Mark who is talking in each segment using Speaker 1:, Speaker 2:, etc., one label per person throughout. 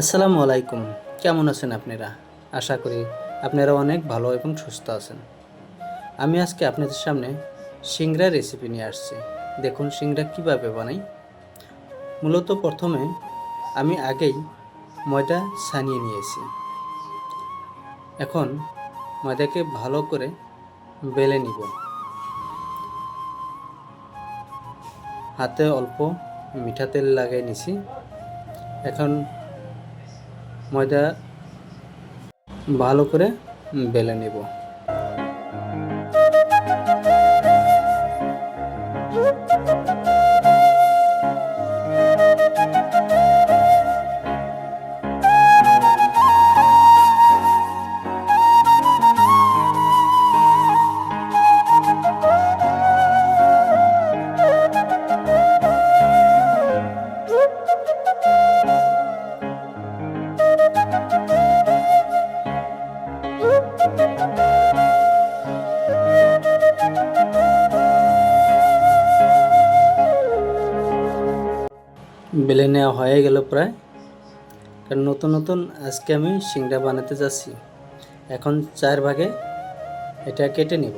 Speaker 1: আসসালামু আলাইকুম। কেমন আছেন আপনারা? আশা করি আপনারা অনেক ভালো এবং সুস্থ আছেন। আমি আজকে আপনাদের সামনে সিংড়া রেসিপি নিয়ে আসছি। দেখুন সিংড়া কীভাবে বানাই। মূলত প্রথমে আমি আগেই ময়দা ছানিয়ে নিয়েছি। এখন ময়দাকে ভালো করে বেলে নিব। হাতে অল্প মিঠা তেল লাগাই নিছি। এখন ময়দা ভালো করে বেলে নেব। বেলে নেওয়া হয়ে গেল প্রায়। কারণ নতুন নতুন আজকে আমি সিংড়া বানাতে যাচ্ছি। এখন চার ভাগে এটা কেটে নিব।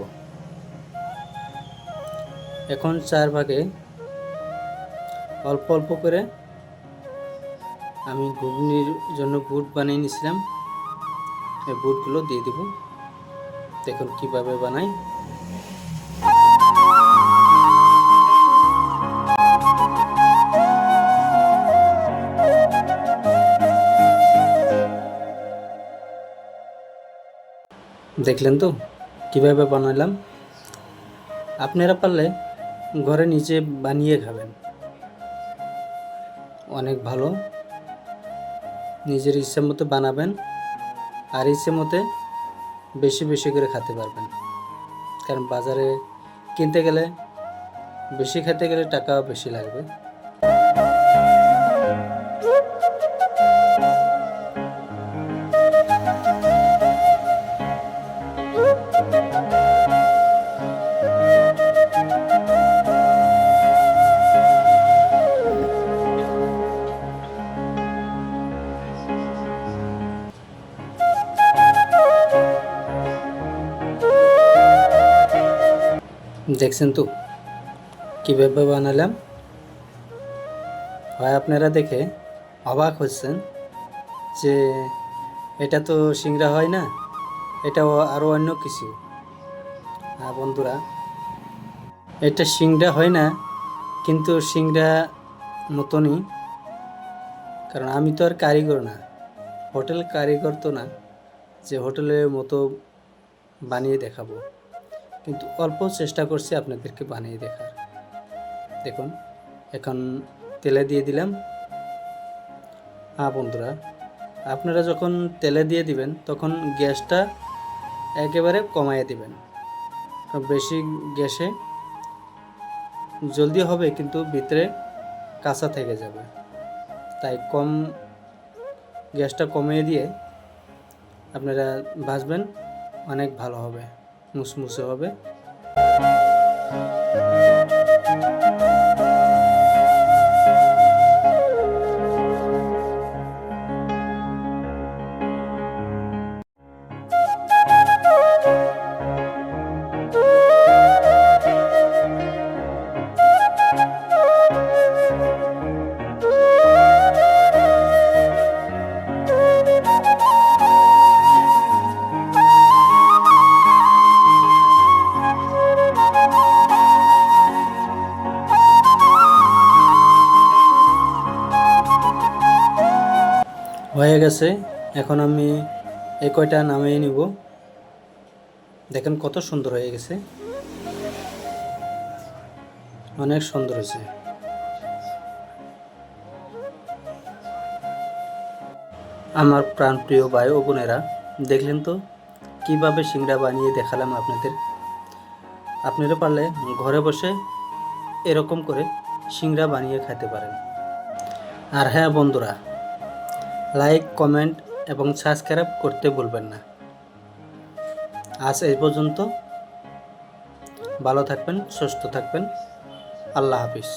Speaker 1: এখন চার ভাগে অল্প অল্প করে আমি ঘুগনির জন্য বুট বানিয়ে নিয়েছিলাম। এই বুটগুলো দিয়ে দিব। দেখুন কীভাবে বানাই। দেখলেন তো? কীভাবে বানালাম? আপনারা পারলে ঘরে নিজে বানিয়ে খাবেন। অনেক ভালো। নিজের ইচ্ছে মতো বানাবেন আর ইচ্ছে মতে বেশি বেশি করে খেতে পারবেন। কারণ বাজারে কিনতে গেলে, বেশি খেতে গেলে টাকা বেশি লাগবে। দেখছেন তো? কীভাবে বানালাম? হয় আপনারা দেখে অবাক হচ্ছেন যে এটা তো সিংড়া হয় না এটা আরও অন্য কিছু। হ্যাঁ বন্ধুরা, এটা সিংড়া হয় না, কিন্তু সিংড়া মতনই, কারণ আমি তো আর কারিগর না। হোটেল কারিগর তো না, যে হোটেলের মতো বানিয়ে দেখাবো। কিন্তু অল্প চেষ্টা করছি আপনাদেরকে বানিয়ে দেখার। দেখুন, এখন তেলে দিয়ে দিলাম। হ্যাঁ বন্ধুরা, আপনারা যখন তেলে দিয়ে দিবেন, তখন গ্যাসটা একেবারে কমাইয়ে দিবেন। বেশি গ্যাসে জলদি হবে, কিন্তু ভিতরে কাঁচা থেকে যাবে। তাই কম গ্যাসটা কমিয়ে দিয়ে আপনারা ভাজবেন, অনেক ভালো হবে। মুসমুসে হবে। হয়ে গেছে। এখন আমি এই কয়টা নামিয়ে নিব। দেখেন কত সুন্দর হয়ে গেছে। অনেক সুন্দর হয়েছে। আমার প্রাণপ্রিয় ভাই ও বোনেরা, দেখলেন তো? কীভাবে সিংড়া বানিয়ে দেখালাম আপনাদের? আপনারা পারলে ঘরে বসে এরকম করে সিংড়া বানিয়ে খেতে পারেন। আর হ্যাঁ বন্ধুরা লাইক, কমেন্ট এবং সাবস্ক্রাইব করতে ভুলবেন না। আজ এই পর্যন্ত। ভালো থাকবেন, সুস্থ থাকবেন। আল্লাহ হাফিজ।